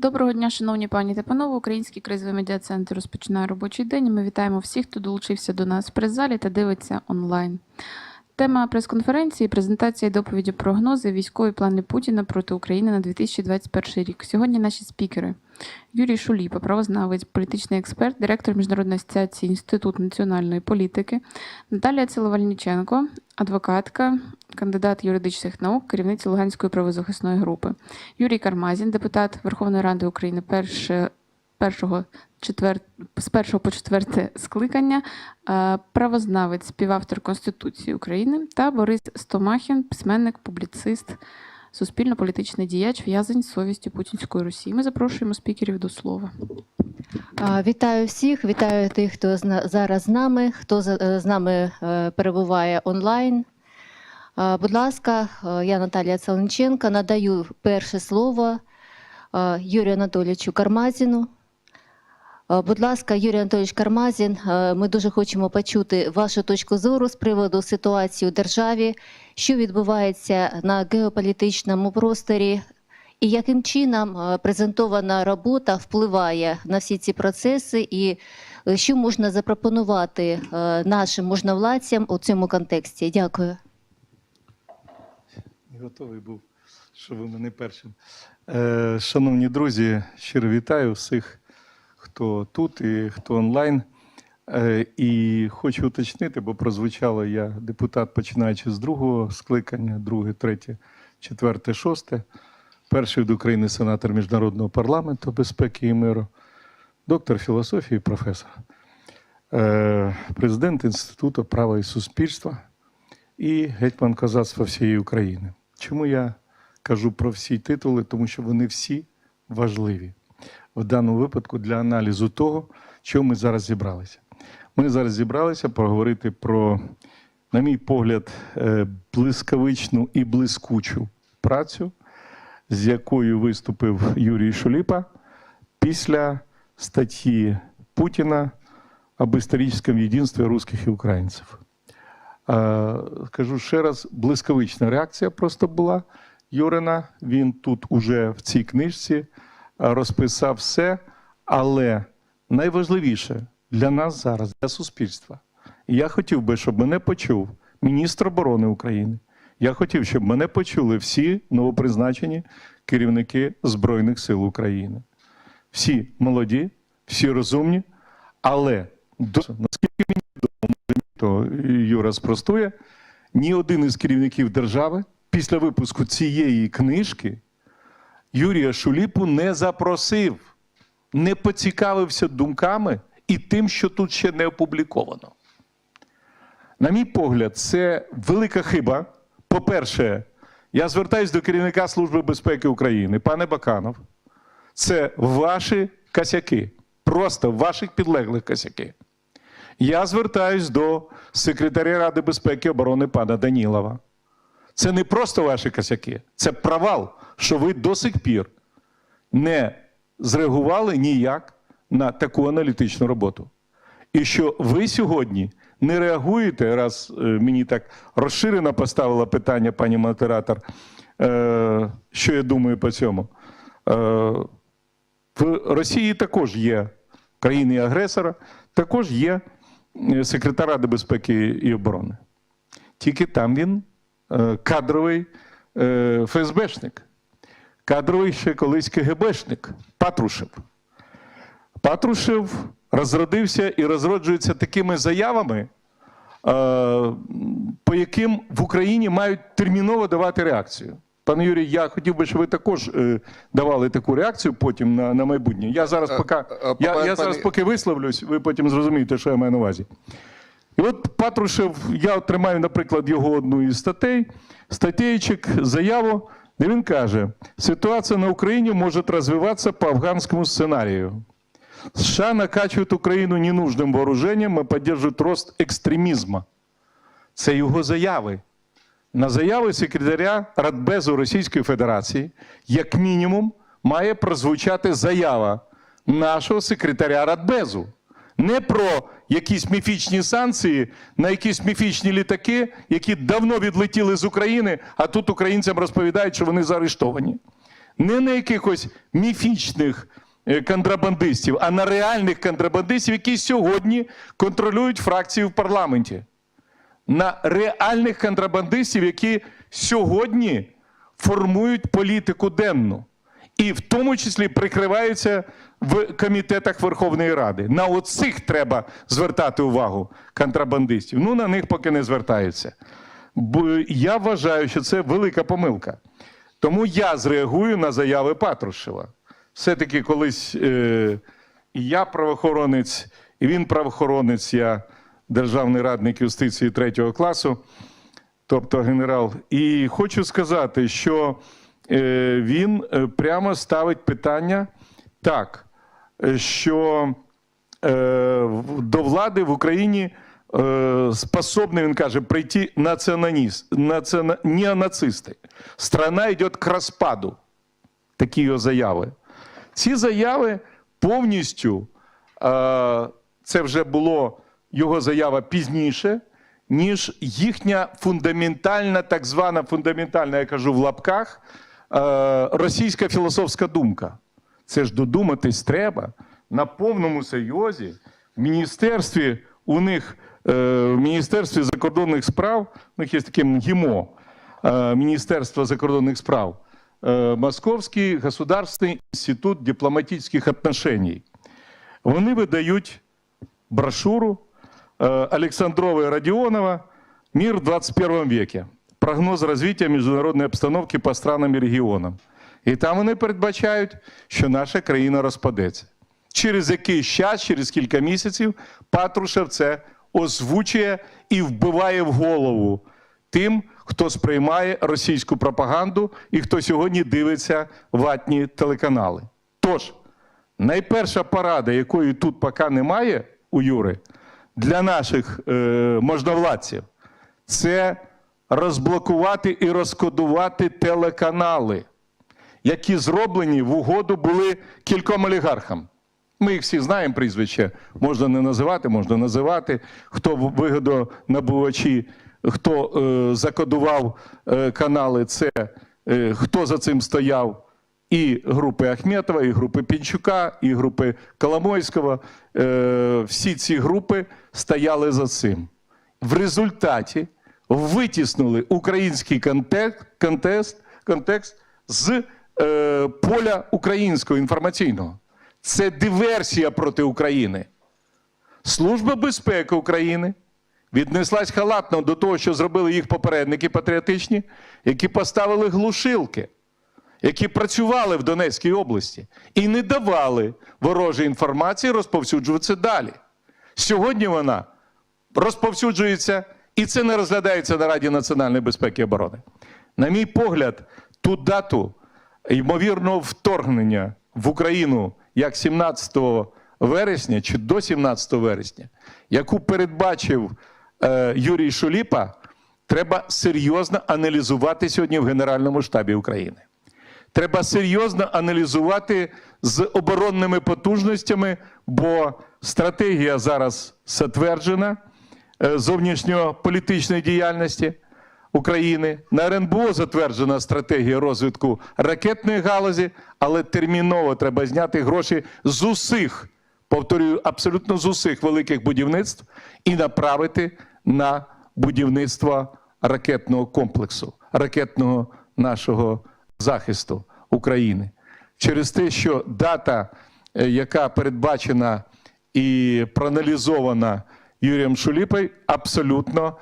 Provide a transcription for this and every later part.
Доброго дня, шановні пані та панове. Український кризовий медіа-центр розпочинає робочий день. Ми вітаємо всіх, хто долучився до нас в прес-залі та дивиться онлайн. Тема прес-конференції презентація і доповіді прогнози військові плани Путіна проти України на 2021 рік. Сьогодні наші спікери Юрій Шуліпа, правознавець, політичний експерт, директор міжнародної асоціації Інститут національної політики, Наталія Целовальніченко, адвокатка, кандидат юридичних наук, керівниця Луганської правозахисної групи. Юрій Кармазін, депутат Верховної Ради України перше, першого, четвер, з першого по четверте скликання, е, правознавець, співавтор Конституції України та Борис Стомахін, письменник, публіцист, суспільно-політичний діяч, в'язень з совістю Путінської Росії. Ми запрошуємо спікерів до слова. Вітаю всіх, вітаю тих, хто зараз з нами, хто е, з нами е, перебуває онлайн. Будь ласка, е, я Наталія Целенченка, надаю перше слово Юрію Анатолійовичу Кармазіну. Е, Будь ласка, Юрій Анатолійович Кармазін, е, ми дуже хочемо почути вашу точку зору з приводу ситуації у державі, що відбувається на геополітичному просторі і яким чином е, презентована робота впливає на всі ці процеси, і що можна запропонувати нашим можновладцям у цьому контексті? Дякую. Готовий був, що ви мене першим. Шановні друзі, щиро вітаю всіх, хто тут і хто онлайн. Е, і хочу уточнити, бо прозвучало я депутат, починаючи з другого скликання, друге, третє, четверте, шосте. Перший від України сенатор Міжнародного парламенту безпеки і миру, доктор філософії, професор, е, президент Інституту права і суспільства і гетьман козацтва всієї України. Чому я кажу про всі титули? Тому що вони всі важливі в даному випадку для аналізу того, чого ми зараз зібралися. Ми зараз зібралися поговорити про, на мій погляд, е, блискавичну і блискучу працю, з якою виступив Юрій Шуліпа після статті Путіна об історичному єдинстві русських і українців. Е, Скажу ще раз, блискавична реакція просто була Юрина. Він тут уже в цій книжці розписав все, але найважливіше для нас зараз, для суспільства. Я хотів би, щоб мене почув міністр оборони України. Я хотів, щоб мене почули всі новопризначені керівники Збройних сил України. Всі молоді, всі розумні, але наскільки мені то Юра спростує, ні один із керівників держави після випуску цієї книжки Юрія Шуліпу не запросив, не поцікавився думками і тим, що тут ще не опубліковано. На мій погляд, це велика хиба. По-перше, я звертаюся до керівника Служби безпеки України, пане Баканов. Це ваші косяки, просто ваших підлеглих косяки. Я звертаюсь до секретаря Ради безпеки і оборони пана Данілова. Це не просто ваші косяки, це провал, що ви до сих пір не зреагували ніяк на таку аналітичну роботу. І що ви сьогодні не реагуєте, раз е, мені так розширено поставила питання пані модератор, е, що я думаю по цьому. Е, в Росії також є країни-агресора, також є секретар Ради безпеки і оборони. Тільки там він кадровий ФСБшник, кадровий ще колись КГБшник Патрушев. Патрушев розродився і розроджується такими заявами, е, по яким в Україні мають терміново давати реакцію. Пане Юрій, я хотів би, щоб ви також е, давали таку реакцію потім на, на майбутнє. Я зараз Е, поки, е, я, пане- я зараз поки висловлюсь, ви потім зрозумієте, що я маю на увазі. І от Патрушев, я отримаю, наприклад, його одну із статей, статейчик, заяву, де він каже: ситуація на Україні може розвиватися по афганському сценарію. США накачивают Украину ненужным вооружением и поддерживают рост екстремізму. Це його заяви. На заяви секретаря Радбезу Російської Федерації, як мінімум, має прозвучати заява нашого секретаря Радбезу. Не про якісь міфічні санкції на якісь міфічні літаки, які давно відлетіли з України, а тут українцям розповідають, що вони заарештовані. не на якихось міфічних е, контрабандистів, а на реальних контрабандистів, які сьогодні контролюють фракції в парламенті. На реальних контрабандистів, які сьогодні формують політику денну. І в тому числі прикриваються в комітетах Верховної Ради. На оцих треба звертати увагу контрабандистів. Ну, на них поки не звертаються. Бо я вважаю, що це велика помилка. Тому я зреагую на заяви Патрушева. Все-таки колись е, я правоохоронець, і він правоохоронець, я державний радник юстиції третього класу, тобто генерал. І хочу сказати, що е, він е, прямо ставить питання так, що е, до влади в Україні е, способны, він каже, прийти націона, неонацисти. Страна йде к розпаду. Такі його заяви. Ці заяви повністю, е, це вже було його заява пізніше, ніж їхня фундаментальна, так звана фундаментальна, я кажу в лапках, е, російська філософська думка. Це ж додуматись треба на повному серйозі. В міністерстві у них, е, в Міністерстві закордонних справ, у них є таке МГІМО, е, Міністерство закордонних справ, е, Московський государственний інститут дипломатичних отношений. Вони видають брошюру э, Александрова и «Мир в 21 веке. Прогноз развития международной обстановки по странам і регіонам». І там вони передбачають, що наша країна розпадеться. Через якийсь час, через кілька місяців, Патрушев це озвучує і вбиває в голову тим, хто сприймає російську пропаганду і хто сьогодні дивиться ватні телеканали. Тож, найперша порада, якої тут поки немає у Юри, для наших е, можновладців, це розблокувати і розкодувати телеканали, які зроблені в угоду були кільком олігархам. Ми їх всі знаємо прізвище, можна не називати, можна називати, хто вигодонабувачі, хто е, закодував е, канали, це е, хто за цим стояв. І групи Ахметова, і групи Пінчука, і групи Коломойського. Е, всі ці групи стояли за цим. В результаті витіснули український контекст, контекст, контекст з е, поля українського інформаційного. Це диверсія проти України. Служба безпеки України віднеслась халатно до того, що зробили їх попередники патріотичні, які поставили глушилки, які працювали в Донецькій області і не давали ворожій інформації розповсюджуватися далі. Сьогодні вона розповсюджується, і це не розглядається на Раді національної безпеки і оборони. На мій погляд, ту дату ймовірного вторгнення в Україну як 17 вересня чи до 17 вересня, яку передбачив е, Юрій Шуліпа, треба серйозно аналізувати сьогодні в Генеральному штабі України. Треба серйозно аналізувати з оборонними потужностями, бо стратегія зараз затверджена е, зовнішньополітичної діяльності України. На РНБО затверджена стратегія розвитку ракетної галузі, але терміново треба зняти гроші з усіх, повторюю, абсолютно з усіх великих будівництв і направити на будівництво ракетного комплексу, ракетного нашого захисту України. Через те, що дата, е, яка передбачена і проаналізована Юрієм Шуліпою, абсолютно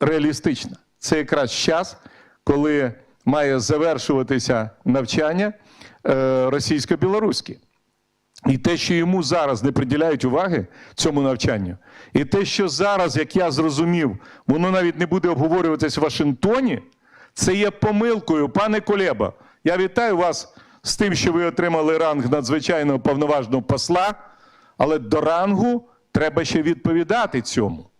реалістична. Це якраз час, коли має завершуватися навчання е, російсько-білоруське. І те, що йому зараз не приділяють уваги цьому навчанню, і те, що зараз, як я зрозумів, воно навіть не буде обговорюватись в Вашингтоні, це є помилкою, пане Колеба. Я вітаю вас з тим, що ви отримали ранг надзвичайного повноважного посла, але до рангу треба ще відповідати цьому.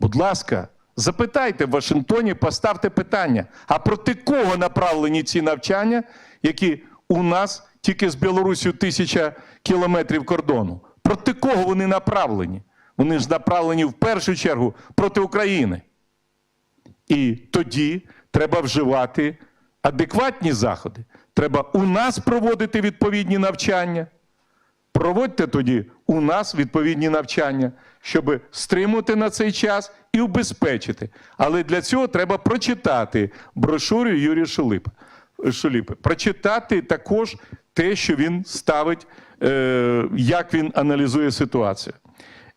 Будь ласка, запитайте в Вашингтоні, поставте питання, а проти кого направлені ці навчання, які у нас тільки з Білорусію тисяча кілометрів кордону? Проти кого вони направлені? Вони ж направлені в першу чергу проти України. І тоді треба вживати адекватні заходи. треба у нас проводити відповідні навчання. Проводьте тоді у нас відповідні навчання, щоб стримувати на цей час і убезпечити. Але для цього треба прочитати брошуру Юрія Шулипа. Шуліпи. Прочитати також те, що він ставить, е, як він аналізує ситуацію.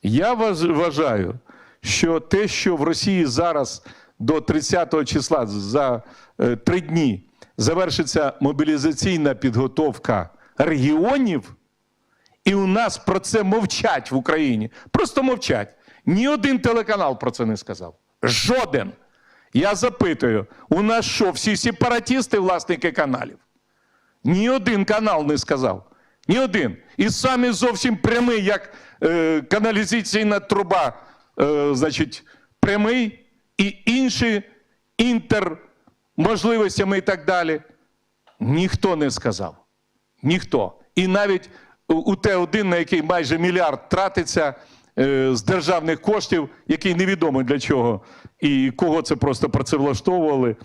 Я вважаю, що те, що в Росії зараз до 30 числа за е, три дні завершиться мобілізаційна підготовка регіонів, і у нас про це мовчать в Україні. Просто мовчать. Ні один телеканал про це не сказав. Жоден. Я запитую: у нас що, всі сепаратісти, власники каналів? Ні один канал не сказав. Ні один. І самі зовсім прямий, як е, каналізаційна труба, е, значить, прямий, і інші інтерможливостями і так далі. Ніхто не сказав. Ніхто. І навіть у- у Т1, на який майже мільярд тратиться е, з державних коштів, який невідомо для чого і кого це просто працевлаштовували.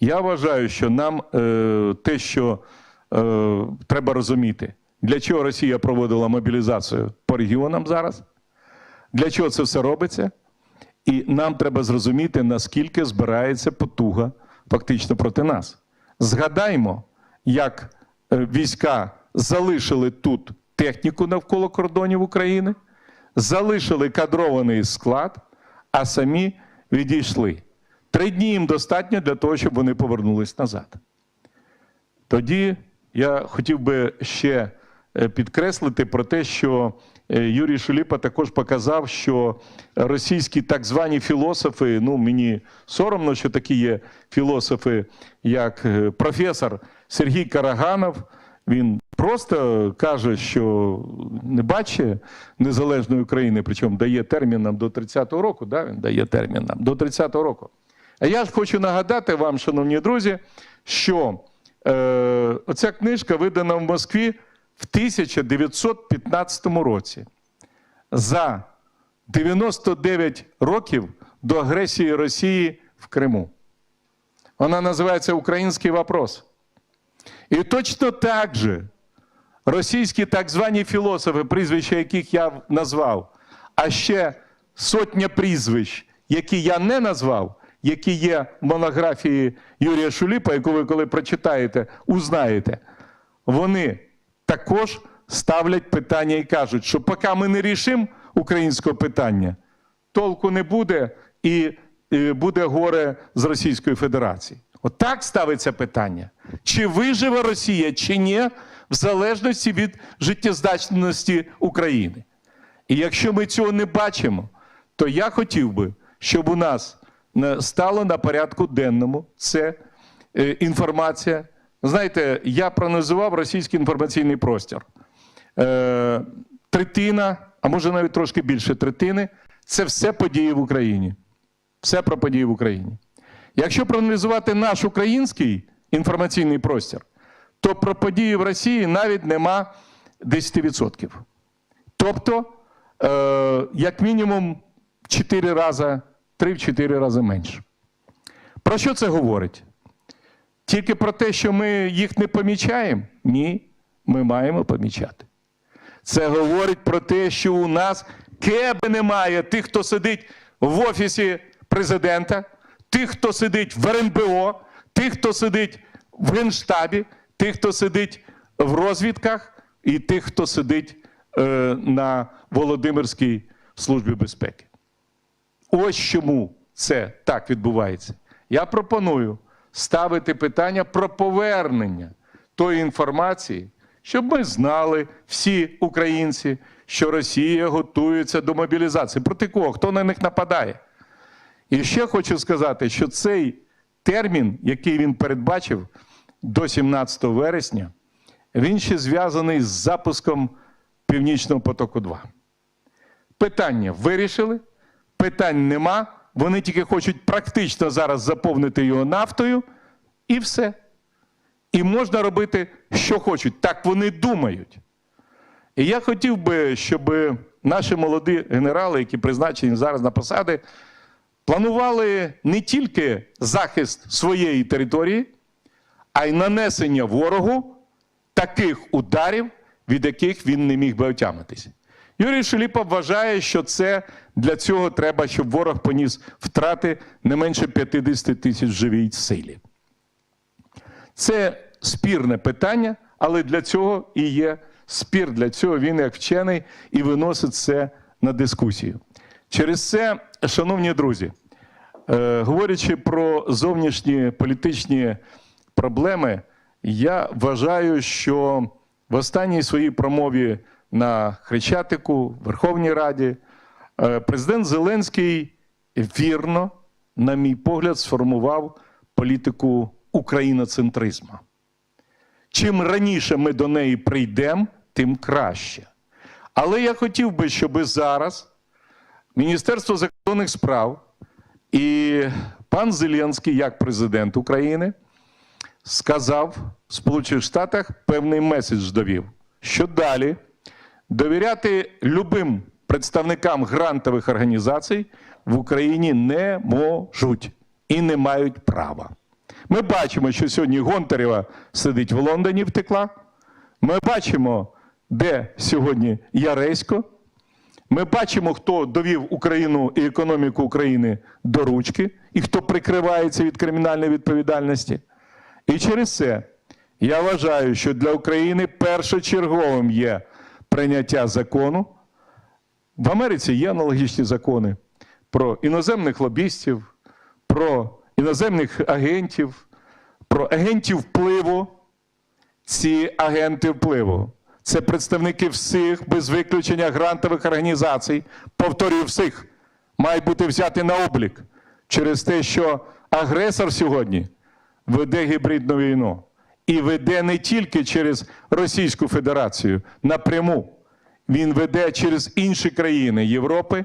Я вважаю, що нам е, те, що е, треба розуміти, для чого Росія проводила мобілізацію по регіонам зараз, для чого це все робиться. І нам треба зрозуміти, наскільки збирається потуга фактично проти нас. Згадаймо, як війська залишили тут техніку навколо кордонів України, залишили кадрований склад, а самі відійшли. Три дні їм достатньо для того, щоб вони повернулись назад. Тоді я хотів би ще е, підкреслити про те, що е, Юрій Шуліпа також показав, що російські так звані філософи, ну мені соромно, що такі є філософи, як е, професор Сергій Караганов. Він просто каже, що не бачить незалежної України, причому дає термін нам до 30-го року. Да? Він дає термін нам до 30-го року. А я ж хочу нагадати вам, шановні друзі, що е, оця книжка видана в Москві в 1915 році. За 99 років до агресії Росії в Криму. Вона називається Український вопрос. І точно так же російські так звані філософи, прізвища яких я назвав, а ще сотня прізвищ, які я не назвав, які є в монографії Юрія Шуліпа, яку ви коли прочитаєте, узнаєте, вони також ставлять питання і кажуть, що поки ми не рішимо українського питання, толку не буде і е, буде горе з Російської Федерації. Отак ставиться питання. Чи виживе Росія, чи ні, в залежності від життєздатності України. І якщо ми цього не бачимо, то я хотів би, щоб у нас стало на порядку денному це е, інформація. Знаєте, я проаналізував російський інформаційний простір. Е, третина, а може навіть трошки більше третини, це все події в Україні. Все про події в Україні. Якщо проаналізувати наш український інформаційний простір, то про події в Росії навіть нема 10%. Тобто, е, як мінімум, 4 рази, 3-4 рази менше. Про що це говорить? Тільки про те, що ми їх не помічаємо? Ні, ми маємо помічати. Це говорить про те, що у нас кеби немає тих, хто сидить в офісі президента, тих, хто сидить в РНБО, тих, хто сидить в Генштабі, тих, хто сидить в розвідках, і тих, хто сидить е, на Володимирській службі безпеки. Ось чому це так відбувається. Я пропоную ставити питання про повернення тої інформації, щоб ми знали всі українці, що Росія готується до мобілізації. Проти кого? Хто на них нападає? І ще хочу сказати, що цей термін, який він передбачив до 17 вересня, він ще зв'язаний з запуском Північного потоку 2. Питання вирішили, питань нема. Вони тільки хочуть практично зараз заповнити його нафтою, і все. І можна робити, що хочуть. Так вони думають. І я хотів би, щоб наші молоді генерали, які призначені зараз на посади, планували не тільки захист своєї території, а й нанесення ворогу таких ударів, від яких він не міг би отямитись. Юрій Шеліпов вважає, що це для цього треба, щоб ворог поніс втрати не менше 50 тисяч живій силі. Це спірне питання, але для цього і є спір. Для цього він, як вчений, і виносить це на дискусію. Через це, шановні друзі, говорячи про зовнішні політичні проблеми, я вважаю, що в останній своїй промові на Хрещатику, Верховній Раді, е, президент Зеленський вірно, на мій погляд, сформував політику україноцентризму. Чим раніше ми до неї прийдемо, тим краще. Але я хотів би, щоб зараз Міністерство закордонних справ і пан Зеленський, як президент України, сказав в Сполучених Штатах певний меседж довів, що далі довіряти любим представникам грантових організацій в Україні не можуть і не мають права. Ми бачимо, що сьогодні Гонтарєва сидить в Лондоні, втекла. Ми бачимо, де сьогодні Яресько. Ми бачимо, хто довів Україну і економіку України до ручки, і хто прикривається від кримінальної відповідальності. І через це я вважаю, що для України першочерговим є прийняття закону. В Америці є аналогічні закони про іноземних лобістів, про іноземних агентів, про агентів впливу. Ці агенти впливу це представники всіх без виключення грантових організацій. Повторюю, всіх мають бути взяті на облік через те, що агресор сьогодні веде гібридну війну і веде не тільки через Російську Федерацію напряму, він веде через інші країни Європи,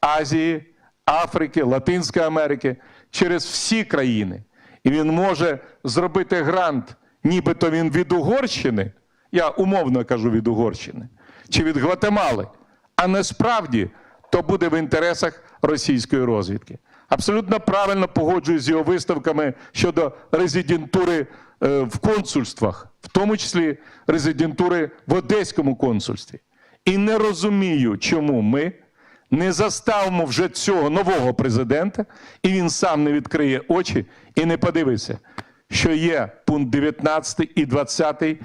Азії, Африки, Латинської Америки, через всі країни. І він може зробити грант, нібито він від Угорщини, я умовно кажу від Угорщини, чи від Гватемали, а насправді то буде в інтересах російської розвідки. Абсолютно правильно погоджуюсь з його виставками щодо резидентури е, в консульствах, в тому числі резидентури в Одеському консульстві. І не розумію, чому ми не заставимо вже цього нового президента, і він сам не відкриє очі і не подивиться, що є пункт 19 і 20 е,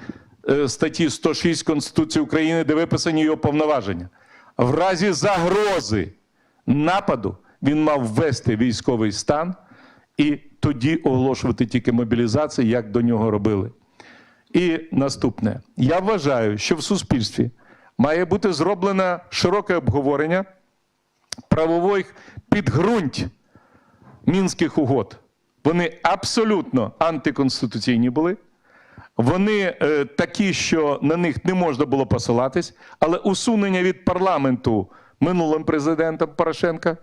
статті 106 Конституції України, де виписані його повноваження. В разі загрози нападу він мав ввести військовий стан і тоді оголошувати тільки мобілізацію, як до нього робили. І наступне. Я вважаю, що в суспільстві має бути зроблено широке обговорення правових підґрунть мінських угод. Вони абсолютно антиконституційні були. Вони е, такі, що на них не можна було посилатись, але усунення від парламенту минулим президентом Порошенка,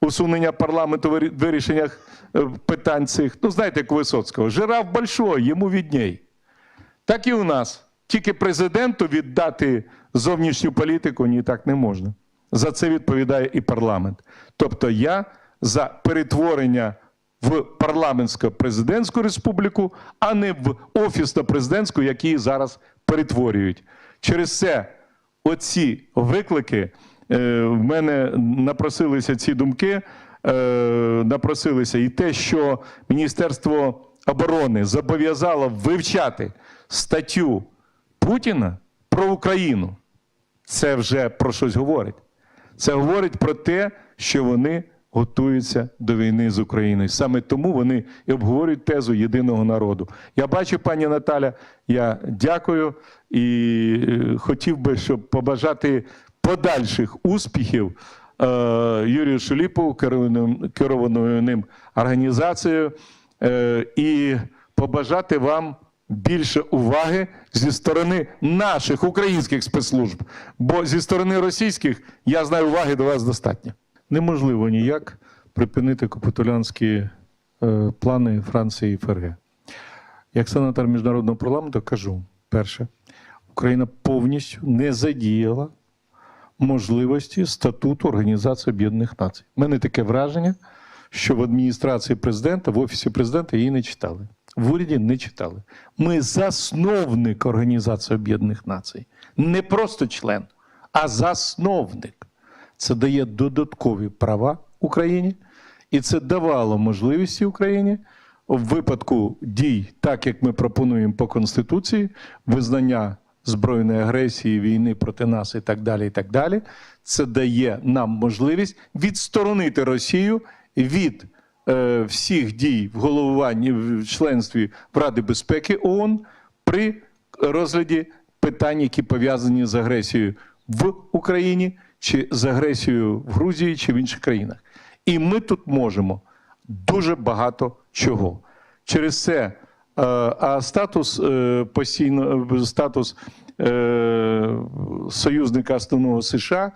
усунення парламенту в вирішеннях е, питань цих, ну знаєте, як Висоцького, жираф большой, йому відній. Так і у нас. Тільки президенту віддати зовнішню політику ні так не можна. За це відповідає і парламент. Тобто я за перетворення в парламентсько-президентську республіку, а не в офісно-президентську, які зараз перетворюють. Через це оці виклики е, в мене напросилися ці думки, е, напросилися і те, що Міністерство оборони зобов'язало вивчати статтю Путіна про Україну. Це вже про щось говорить. Це говорить про те, що вони готуються до війни з Україною. Саме тому вони і обговорюють тезу єдиного народу. Я бачу, пані Наталя, я дякую і е, хотів би, щоб побажати подальших успіхів е, Юрію керованим, керованою ним організацією, е, і побажати вам більше уваги зі сторони наших українських спецслужб. Бо зі сторони російських, я знаю, уваги до вас достатньо. Неможливо ніяк припинити капітулянські е, плани Франції і ФРГ. Як сенатор міжнародного парламенту кажу: перше, Україна повністю не задіяла можливості статуту Організації Об'єднаних Націй. У мене таке враження, що в адміністрації президента, в офісі президента її не читали. в уряді не читали. Ми засновник Організації Об'єднаних Націй. Не просто член, а засновник. Це дає додаткові права Україні, і це давало можливості Україні в випадку дій, так як ми пропонуємо по Конституції, визнання збройної агресії, війни проти нас і так далі. і так далі. Це дає нам можливість відсторонити Росію від е, всіх дій в головуванні в членстві в Ради безпеки ООН при розгляді питань, які пов'язані з агресією в Україні чи з агресією в Грузії чи в інших країнах. І ми тут можемо дуже багато чого. Через це е, а статус е, постійно статус е, союзника основного США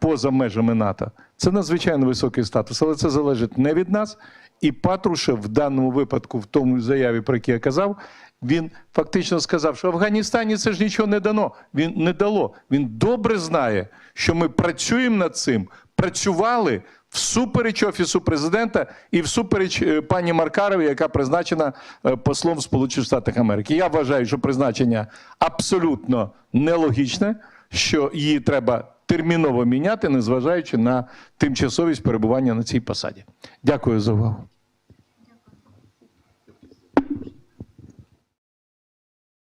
поза межами НАТО це надзвичайно високий статус, але це залежить не від нас. І Патрушев в даному випадку, в тому заяві, про який я казав, він фактично сказав, що Афганістані це ж нічого не дано. Він не дало. Він добре знає, що ми працюємо над цим, працювали всупереч офісу президента і всупереч е, пані Маркарові, яка призначена е, послом Сполучених Штатах Америки. Я вважаю, що призначення абсолютно нелогічне, що її треба терміново міняти, незважаючи на тимчасовість перебування на цій посаді. Дякую за увагу.